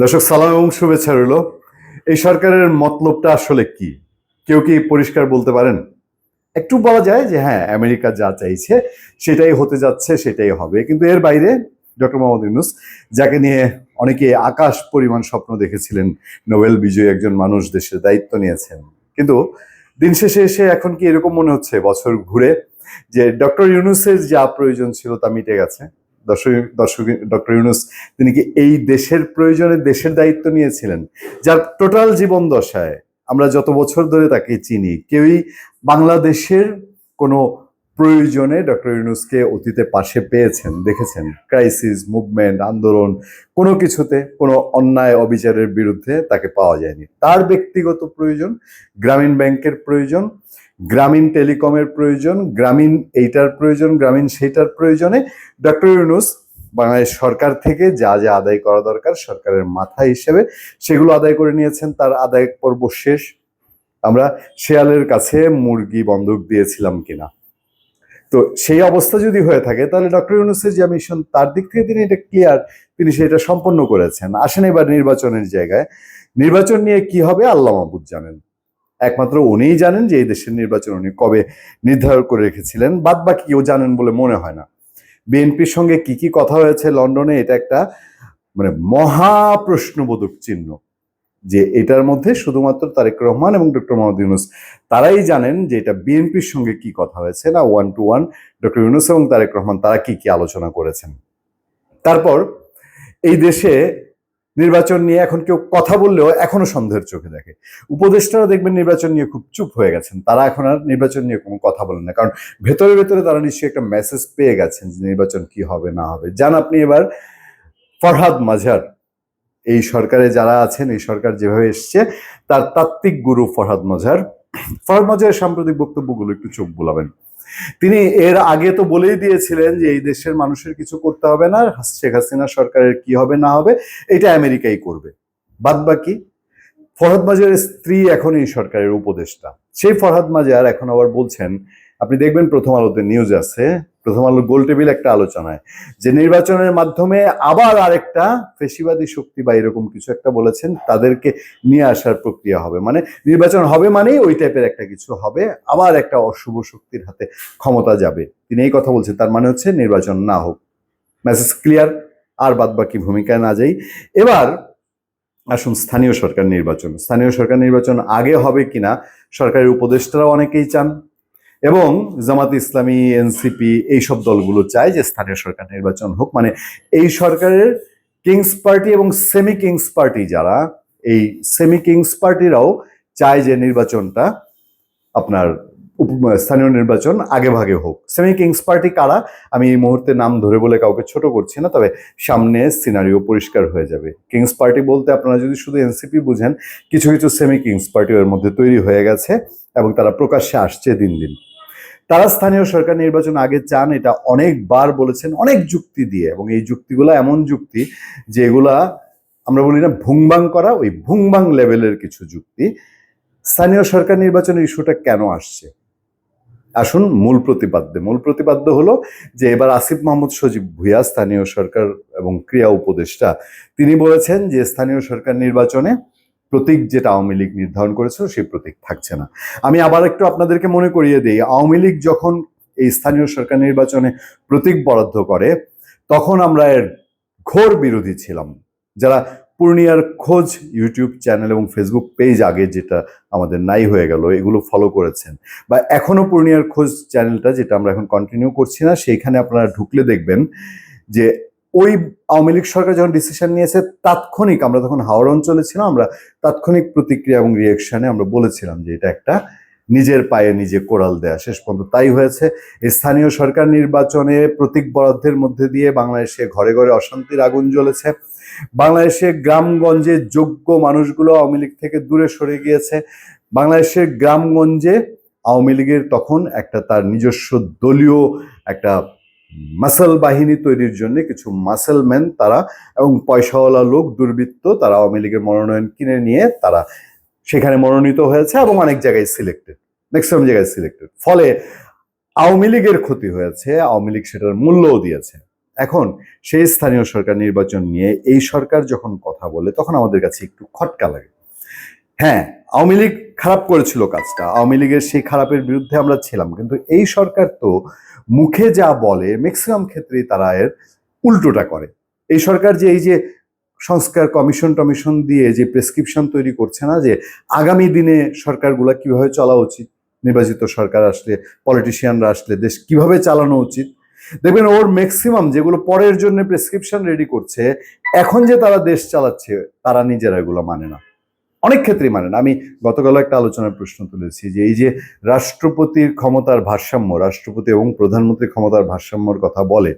দর্শক, সালাম এবং শুভেচ্ছা রইল। এই সরকারের মতলবটা আসলে কি? কেউ কি পরিষ্কার বলতে পারেন? একটু বলা যায় যে হ্যাঁ আমেরিকা যা চাইছে সেটাই হতে যাচ্ছে, সেটাই হবে। কিন্তু এর বাইরে ডক্টর মোহাম্মদ ইউনুস, যাকে নিয়ে অনেকে আকাশ পরিমাণ স্বপ্ন দেখেছিলেন, নোবেল বিজয়ী একজন মানুষ দেশের দায়িত্ব নিয়েছেন। কিন্তু দিন শেষে এসে এখন কি এরকম মনে হচ্ছে? বছর ঘুরে যে ডক্টর ইউনুসের যা প্রয়োজন ছিল তা মিটে গেছে। দর্শক দর্শক ডক্টর ইউনুস, তিনি কি এই দেশের প্রয়োজনে দেশের দায়িত্ব নিয়েছিলেন? যার টোটাল জীবন দশায় আমরা যত বছর ধরে তাকে চিনি, কেউই বাংলাদেশের কোনো প্রয়োজনে ডক্টর ইউনুসকে অতীতে পাশে পেয়েছেন, দেখেছেন? ক্রাইসিস মুভমেন্ট আন্দোলন, কোনো কিছুতে কোনো অন্যায়, অবিচারের বিরুদ্ধে তাকে পাওয়া যায়নি। তার ব্যক্তিগত প্রয়োজন, গ্রামীণ ব্যাংকের প্রয়োজন গ্রামীণ টেলিকমের প্রয়োজন, গ্রামীণ এইটার প্রয়োজন, গ্রামীণ সেইটার প্রয়োজনে ডক্টর ইউনুস বাংলাদেশ সরকার থেকে যা যা আদায় করা দরকার সরকারের মাথা হিসেবে সেগুলো আদায় করে নিয়েছেন। তার আদায় পর্ব শেষ। আমরা শেয়ালের কাছে মুরগি বন্ধক দিয়েছিলাম কিনা। তো সেই অবস্থা যদি হয়ে থাকে, তাহলে ডক্টর ইউনুসের যে মিশন তার দিক থেকে তিনি এটা ক্লিয়ার তিনি সেটা সম্পন্ন করেছেন। আসেন এবার নির্বাচনের জায়গায়। নির্বাচন নিয়ে কি হবে আল্লাহ মাহবুদ জানেন। একমাত্র উনিই জানেন যে এই দেশের নির্বাচন উনি কবে নির্ধারণ করে রেখেছিলেন। বাদ বাকি কেউ জানেন বলে মনে হয় না। বিএনপির সঙ্গে কি কি কথা হয়েছে লন্ডনে, এটা একটা মানে মহা প্রশ্নবোধক চিহ্ন যে এটার মধ্যে শুধুমাত্র তারেক রহমান এবং ডক্টর মোহাম্মদ ইউনুস তারাই জানেন যে এটা বিএনপির সঙ্গে কি কথা হয়েছে না one to one doctor Yunus এবং তারেক রহমান তারা কি কি আলোচনা করেছেন। তারপর এই দেশে নির্বাচন নিয়ে এখন কেউ কথা বললেও এখনও সন্দেহের চোখে দেখে। উপদেষ্টারা দেখবেন নির্বাচন নিয়ে খুব চুপ হয়ে গেছেন। তারা এখন আর নির্বাচন নিয়ে কোনো কথা বলেন না। কারণ ভেতরে ভেতরে তারা নিশ্চয়ই একটা মেসেজ পেয়ে গেছেন যে নির্বাচন কি হবে, না হবে। যান আপনি এবার ফরহাদ মাঝার এই সরকারে যারা আছেন, এই সরকার যেভাবে এসছে, তার তাত্ত্বিক গুরু ফরহাদ মজার ফরহাদ মজারের সাম্প্রতিক বক্তব্যগুলো একটু চোখ বোলাবেন। তিনি এর আগে তো বলেই দিয়েছিলেন যে এই দেশের মানুষের কিছু করতে হবে না, শেখ হাসিনা সরকারের কি হবে না হবে, এটা আমেরিকাই করবে। বাদ বাকি, ফরহাদ মাজারের স্ত্রী এখন এই সরকারের উপদেষ্টা। সেই ফরহাদ মাজার এখন আবার বলছেন আপনি দেখবেন প্রথম আলোতে নিউজ আছে প্রথম আলো গোল টেবিল একটা আলোচনায়। যে নির্বাচনের মাধ্যমে আবার আরেকটা ফেসিবাদী শক্তি বা এরকম কিছু একটা বলেছেন, তাদেরকে নিয়ে আসার প্রক্রিয়া হবে। মানে নির্বাচন হবে মানেই ওই টাইপের একটা কিছু হবে, আবার একটা অশুভ শক্তির হাতে ক্ষমতা যাবে। তিনি এই কথা বলছেন, তার মানে হচ্ছে নির্বাচন না হোক। মেসেজ ক্লিয়ার আর বাদ বাকি ভূমিকায় না যাই। এবার আসুন স্থানীয় সরকার নির্বাচন। স্থানীয় সরকার নির্বাচন আগে হবে কিনা, সরকারের উপদেষ্টারা অনেকেই চান। এবং জামাত ইসলামী, এনসিপি এইসব দলগুলো চায় যে স্থানীয় সরকার নির্বাচন হোক। মানে এই সরকারের কিংস পার্টি এবং সেমি কিংস পার্টি যারা, এই সেমি কিংস পার্টিরাও চায় যে নির্বাচনটা আপনার স্থানীয় নির্বাচন আগে ভাগে হোক। সেমি কিংস পার্টি কারা? আমি এই মুহূর্তে নাম ধরে বলে কাউকে ছোট করছি না, তবে সামনে সিনারিও পরিষ্কার হয়ে যাবে। কিংস পার্টি বলতে আপনারা যদি শুধু এনসিপি বুঝেন, কিছু কিছু সেমি কিংস পার্টি এর মধ্যে তৈরি হয়ে গেছে এবং তারা প্রকাশ্যে আসছে দিন দিন। তারা স্থানীয় সরকার নির্বাচন আগে চান, এটা অনেকবার বলেছেন, অনেক যুক্তি দিয়ে। এবং এই যুক্তিগুলো এমন যুক্তি যেগুলা আমরা বলি না ভুংবাং করা, ওই ভুংবাং লেভেলের কিছু যুক্তি। স্থানীয় সরকার নির্বাচনের ইস্যুটা কেন আসছে? আসুন মূল প্রতিপাদ্য। মূল প্রতিপাদ্য হলো যে এবার আসিফ মাহমুদ সজীব ভুইয়া, স্থানীয় সরকার এবং ক্রিয়া উপদেষ্টা, তিনি বলেছেন যে স্থানীয় সরকার নির্বাচনে প্রতীক যেটা আওয়ামী লীগ নির্ধারণ করেছিল, সেই প্রতীক থাকছে না। আমি আবার একটু আপনাদেরকে মনে করিয়ে দিই, আওয়ামী লীগ যখন এই স্থানীয় সরকার নির্বাচনে প্রতীক বরাদ্দ করে, তখন আমরা এর ঘোর বিরোধী ছিলাম। যারা পূর্ণিয়ার খোঁজ ইউটিউব চ্যানেল এবং ফেসবুক পেজ আগে যেটা আমাদের নাই হয়ে গেল, এগুলো ফলো করেছেন। বা এখনও পূর্ণিয়ার খোঁজ চ্যানেলটা যেটা আমরা এখন কন্টিনিউ করছি না, সেইখানে আপনারা ঢুকলে দেখবেন যে ওই আওয়ামী লীগ সরকার যখন ডিসিশন নিয়েছে, তাৎক্ষণিক আমরা তখন হাওড় অঞ্চলে ছিলাম, আমরা তাৎক্ষণিক প্রতিক্রিয়া এবং রিয়েকশনে আমরা বলেছিলাম যে এটা একটা নিজের পায়ে নিজে কোরাল দেয়া শেষ পর্যন্ত। তাই হয়েছে। স্থানীয় সরকার নির্বাচনে প্রতীক বরাদ্দের মধ্যে দিয়ে বাংলাদেশে ঘরে ঘরে অশান্তির আগুন জ্বলেছে। বাংলাদেশে গ্রামগঞ্জে যোগ্য মানুষগুলো আওয়ামী লীগ থেকে দূরে সরে গিয়েছে। বাংলাদেশের গ্রামগঞ্জে আওয়ামী লীগের তখন একটা তার নিজস্ব দলীয় একটা মাসেল বাহিনী তৈরির জন্য কিছু মাসেলম্যান তারা এবং পয়সাওয়ালা লোক, দুর্বৃত্ত, তারা আওয়ামী লীগের মনোনয়ন কিনে নিয়ে তারা সেখানে মনোনীত হয়েছে এবং অনেক জায়গায় সিলেক্টেড ম্যাক্সিমাম জায়গায় সিলেক্টেড ফলে আওয়ামী লীগের ক্ষতি হয়েছে, আওয়ামী লীগ সেটার মূল্যও দিয়েছে। এখন সেই স্থানীয় সরকার নির্বাচন নিয়ে এই সরকার যখন কথা বলে, তখন আমাদের কাছে একটু খটকা লাগে। হ্যাঁ আওয়ামী লীগ খারাপ করেছিল কাজটা, আওয়ামী লীগের সেই খারাপের বিরুদ্ধে আমরা ছিলাম, কিন্তু এই সরকার তো মুখে যা বলে ম্যাক্সিমাম ক্ষেত্রেই তারা এর উল্টোটা করে। এই সরকার যে এই যে সংস্কার কমিশন টমিশন দিয়ে যে প্রেসক্রিপশন তৈরি করছে না, যে আগামী দিনে সরকারগুলো কীভাবে চলা উচিত? নির্বাচিত সরকার আসলে পলিটিশিয়ানরা আসলে, দেশ কীভাবে চালানো উচিত? দেখবেন ওর ম্যাক্সিমাম যেগুলো পরের জন্য প্রেসক্রিপশন রেডি করছে, এখন যে তারা দেশ চালাচ্ছে, তারা নিজেরা এগুলো মানে না। অনেক ক্ষেত্রেই মানে না। আমি গতকালও একটা আলোচনার প্রশ্ন তুলেছি যে এই যে রাষ্ট্রপতির ক্ষমতার ভারসাম্য, রাষ্ট্রপতি এবং প্রধানমন্ত্রীর ক্ষমতার ভারসাম্যর কথা বলে,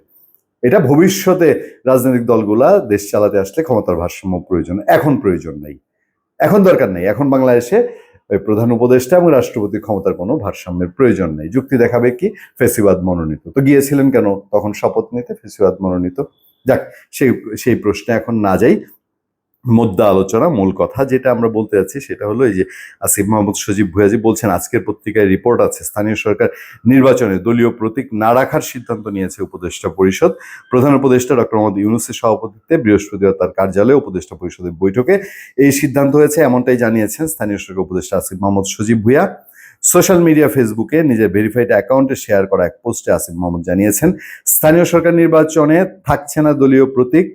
এটা ভবিষ্যতে রাজনৈতিক দলগুলা দেশ চালাতে আসলে ক্ষমতার ভারসাম্য প্রয়োজন, এখন প্রয়োজন নেই। এখন দরকার নেই। এখন বাংলাদেশে ওই প্রধান উপদেষ্টা এবং রাষ্ট্রপতির ক্ষমতার কোনো ভারসাম্যের প্রয়োজন নেই। যুক্তি দেখাবে কি? ফেসিবাদ মনোনীত। তো গিয়েছিলেন কেন? তখন শপথ নিতে ফেসিবাদ মনোনীত। যাক, সেই সেই প্রশ্নে এখন না যাই। মুদ্রা আলোচনা মূল কথা যেটা আমরা বলতে যাচ্ছি সেটা হলো এই যে আসিফ মাহমুদ সজীব ভুয়াজি বলছেন, আজকের পত্রিকায় রিপোর্ট আছে, স্থানীয় সরকার নির্বাচনে দলীয় প্রতীক না রাখার সিদ্ধান্ত নিয়েছে উপদেষ্টা পরিষদ। প্রধান উপদেষ্টা ডক্টর মোহাম্মদ ইউনুসের সভাপতিত্বে বৃহস্পতিবার তার কার্যালয়ে উপদেষ্টা পরিষদের বৈঠকে এই সিদ্ধান্ত হয়েছে, এমনটাই জানিয়েছেন স্থানীয় সরকার উপদেষ্টা আসিফ মাহমুদ সজীব ভুয়া সোশ্যাল মিডিয়া ফেসবুকে নিজের ভেরিফাইড অ্যাকাউন্টে শেয়ার করা এক পোস্টে আসিফ মাহমুদ জানিয়েছেন, স্থানীয় সরকার নির্বাচনে থাকছে না দলীয় প্রতীক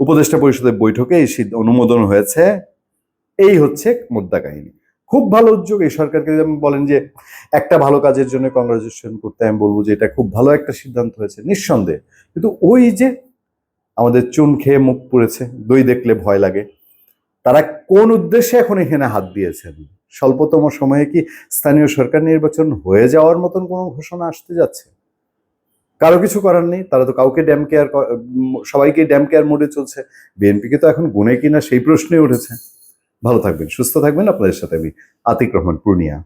উপদেষ্টা পরিষদের বৈঠকে এই অনুমোদন হয়েছে। এই হচ্ছে মুদ্রা কাহিনী। খুব ভালো উদ্যোগ। এই সরকারকে যদি বলেন যে, একটা ভালো কাজের জন্য কংগ্রাচুলেশন করতে আমি বলব যে, এটা খুব ভালো একটা সিদ্ধান্ত হয়েছে, নিঃসন্দেহে। কিন্তু ওই যে আমাদের চুন খেয়ে মুখ পুড়েছে, দই দেখলে ভয় লাগে, তারা কোন উদ্দেশ্যে এখন এখানে হাত দিয়েছেন? স্বল্পতম সময়ে কি স্থানীয় সরকার নির্বাচন হয়ে যাওয়ার মতন কোনো ঘোষণা আসতে যাচ্ছে? কারও কিছু করার নেই, তারা তো কাউকে ড্যাম কেয়ার সবাইকে ড্যাম কেয়ার মোডে চলছে। বিএনপিকে তো এখন গুনে কিনা সেই প্রশ্নে উঠেছে। ভালো থাকবেন, সুস্থ থাকবেন। আপনাদের সাথে আমি আতিক রহমান, পূর্ণিয়া।